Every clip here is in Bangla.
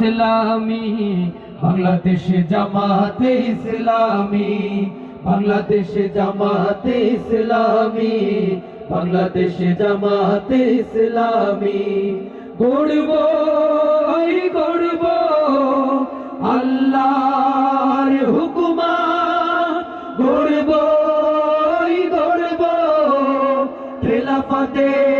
ইসলামী, বাংলাদেশে জামাতে ইসলামী, বাংলাদেশে জামাতে ইসলামী, বাংলাদেশে জামাতে ইসলামী। গড়ব গড়ব, আল্লাহর হুকুমা। গড়ব গড়ব খেলাফতে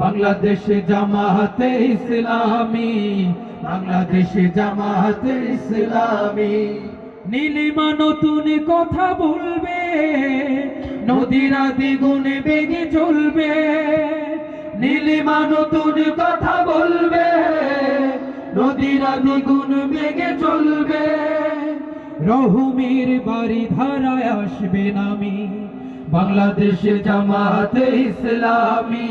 বাংলাদেশ জামাতে ইসলামী, বাংলাদেশে জামাতে ইসলামী। নীলিমা নতুন কথা বলবে, নদীরা দ্বিগুণে বেগে চলবে। নীলিমা নতুন কথা বলবে, নদীরা দ্বিগুণ বেগে চলবে। রহুমের বাড়ি ধারায় আসবে নামি, বাংলাদেশে জামাতে ইসলামী।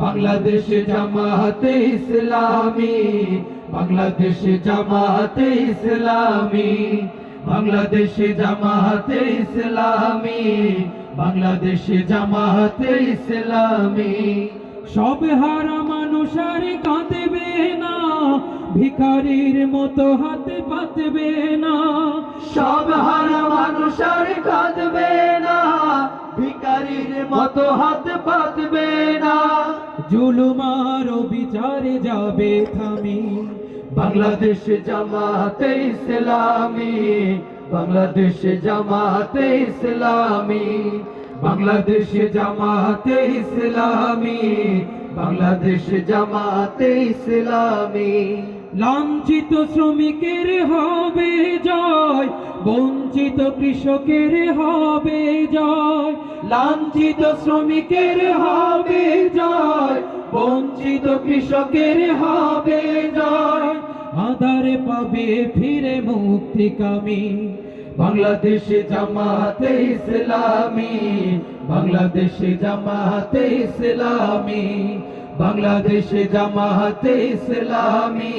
বাংলাদেশ জামাতে ইসলামী, বাংলাদেশ জামাতে ইসলামী, বাংলাদেশ জামাতে ইসলামী, বাংলাদেশ জামাতে ইসলামী। সব হারা মানুষ আর কাঁদবে না, ভিখারির মতো হাতে পাতবে না। সব হারা মানুষ আর কাঁদবে না, ভিখারির মতো হাত পাতবে না। জুলুমার বিচারে যাবে থামি। বাংলাদেশ জামাতে ইসলামী, বাংলাদেশ জামাতে ইসলামী, বাংলাদেশ জামাতে ইসলামী, বাংলাদেশ জামাতে ইসলামী। লাঞ্ছিত শ্রমিকের হবে জয়, বঞ্চিত কৃষকের হবে জয়, লাঞ্ছিত শ্রমিকের হবে জয় বঞ্চিত কৃষকের হবে জয়। আধারে পাবে ফিরে মুক্তি কামি বাংলাদেশে জামাতে ইসলামী। বাংলাদেশে জামাতে ইসলামী। বাংলাদেশে জামাতে ইসলামী।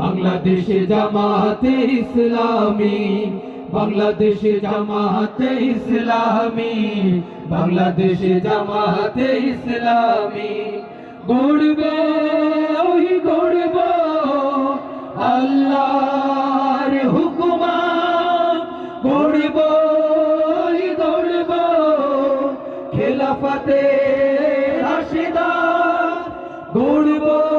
বাংলাদেশ জামাতে ইসলামী, বাংলাদেশ জামাতে ইসলামী, বাংলাদেশ জামাতে ইসলামী। গড়বে, ওই গড়ব আল্লাহর হুকুমা গড়ব, ওই গড়ব খেলাফতে রাশিদা গড়ব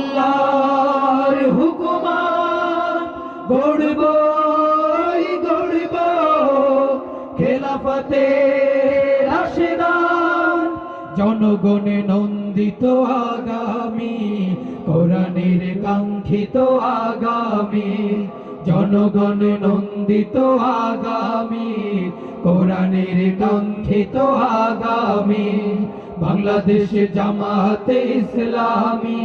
আল্লাহর হুকুমা গড়ব গড়ব। খেলাফতে জনগণে নন্দিত আগামী, কোরআনের কাঙ্ক্ষিত আগামী। জনগণ নন্দিত আগামী, কোরআনের কাঙ্ক্ষিত আগামী। বাংলাদেশ জামাতে ইসলামী